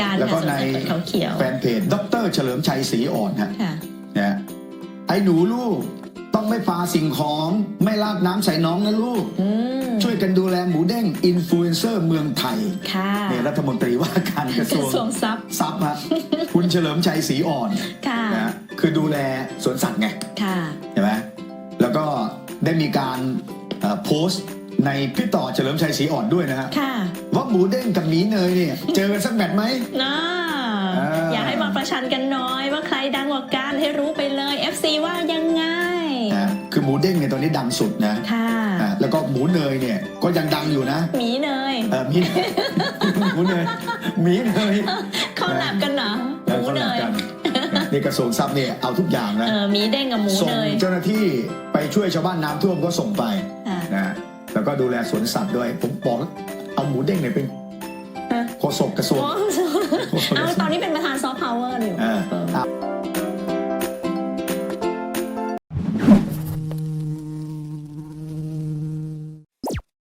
การแล้วก็ค่ะสวนในสัตว์เขาเขียวแฟนเพจดรเฉลิมชัยศรีอ่อนฮะค่ะนะฮะไอ้หนูลูกต้องไม่ปาสิ่งของไม่ราดน้ำใส่น้องนะลูกอืมช่วยกันดูแลหมูเด้งอินฟลูเอนเซอร์เมืองไทยค่ะเนี่ยรัฐมนตรีว่าการกระทรวงกระทรวงทรัพย์ทรัพย์ฮะคุณเฉลิมชัยศรีอ่อนค่ะนะฮะคือดูแลสวนสัตว์ไงค่ะใช่ไหมแล้วก็ได้มีการเอ่อโพสต์ ในพี่ต่อเฉลิมชัยศรีอ่อนด้วยนะฮะค่ะว่าหมูเด้งกับหมีเนยเนี่ยเจอกันสักแมตช์ไหมนะอ่าอยากให้มาประชันกันหน่อยว่าใครดังกว่ากันให้รู้ไปเลย FC ว่ายังไงนะคือหมูเด้งเนี่ยตอนนี้ดังสุดนะค่ะอะแล้วก็หมูเนยเนี่ยก็ยังดังอยู่นะหมีเนยเออหมีหมูเนยหมีเนยเข้าหนับกันเหรอหแล้วมูเขาเนหนักยกันนะนี่กระทรวงทรัพย์เนี่ยเอาทุกอย่างนะเออหมีเด้งกับหมูส่งเนยเจ้าหน้าที่ไปช่วยชาวบ้านน้ำท่วมก็ส่งไปค่ะนะ แล้วก็ดูแลสวนสัตว์ด้วย ผมบอกแล้วเอาหมูเด้งเนี่ยเป็นฮะโฆษกกระทรวงโอ้เอาตอนนี้เป็นประธานซอฟต์พาวเวอร์อยู่ อ่า เออ